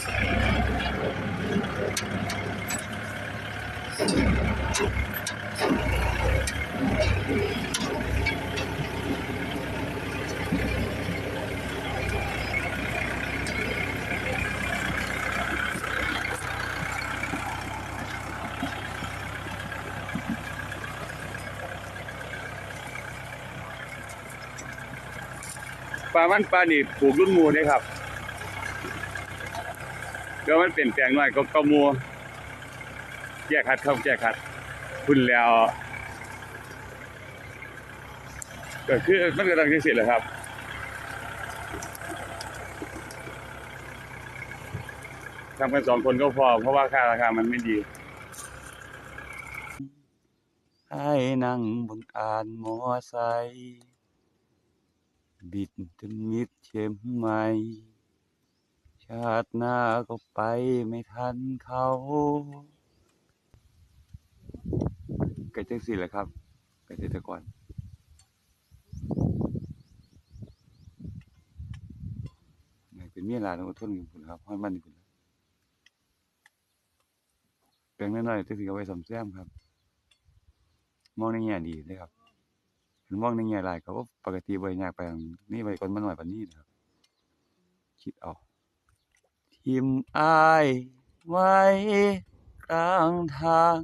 ปลามันปลาหนีบปลูกรุ่นมูนะครับ เดี๋ยวมันเปลี่ยนแปลงหน่อยก็ก็หมูแยกขัดเข้าแยกขัดคุณแล้ว ก็คือมันกำลังจะเสร็จแล้วครับทำกันสองคนก็พอ เพราะว่าค่าราคามันไม่ดีให้นั่งบนอ่านมอไซบิดจนมิดเข็มไหมชาติหน้าก็ไปไม่ทันเขาเกิดจังสิแหละครับเกษตรกรนี่เป็นเมียหลานองทนอยู่พุ่นครับห้อยมันอยู่พุ่นแปลงน้อยๆจังสิเอาไว้สำแซมครับ มองในแง่ดีเลยครับมองในแง่ร้ายก็ว่าปกติใบ่ได้ยากไปอันนี่ไปคนมันหน้อยปานนี้นะครับ คิดเอา ทิมอายไว้กลางทาง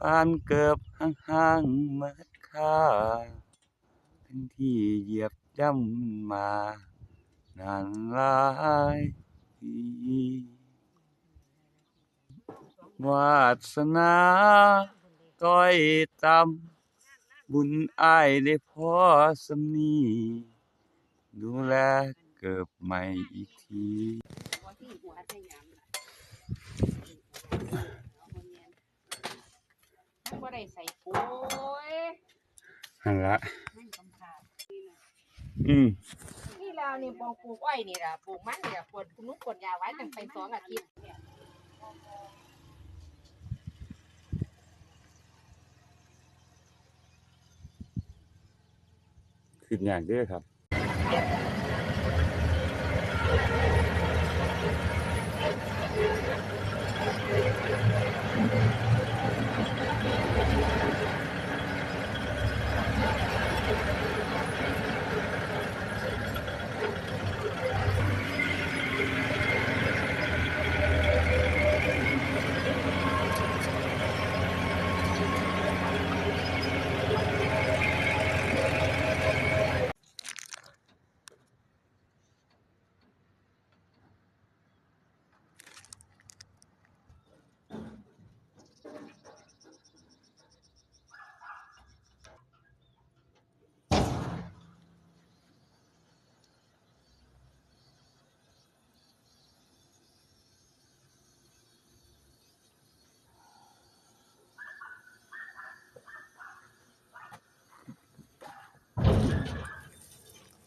ปานเกือบห่างๆเมิดค่าทั้งที่เหยียบย่ำมา นานหลายปีวาสนาต้อยต่ำบุญอายได้พอสำนีดูแล เกิบใหม่อีกทีบ่ได้ใส่ปุ๋ยนั่นละอืมนี่แล้วนี่ปลูกปลูกอ้อยนี่ล่ะปลูกมันนี่ล่ะปวดคุณนุ๊กกดยาไว้ตั้งไปสองอาทิตย์ขึ้นอย่างเด้อครับ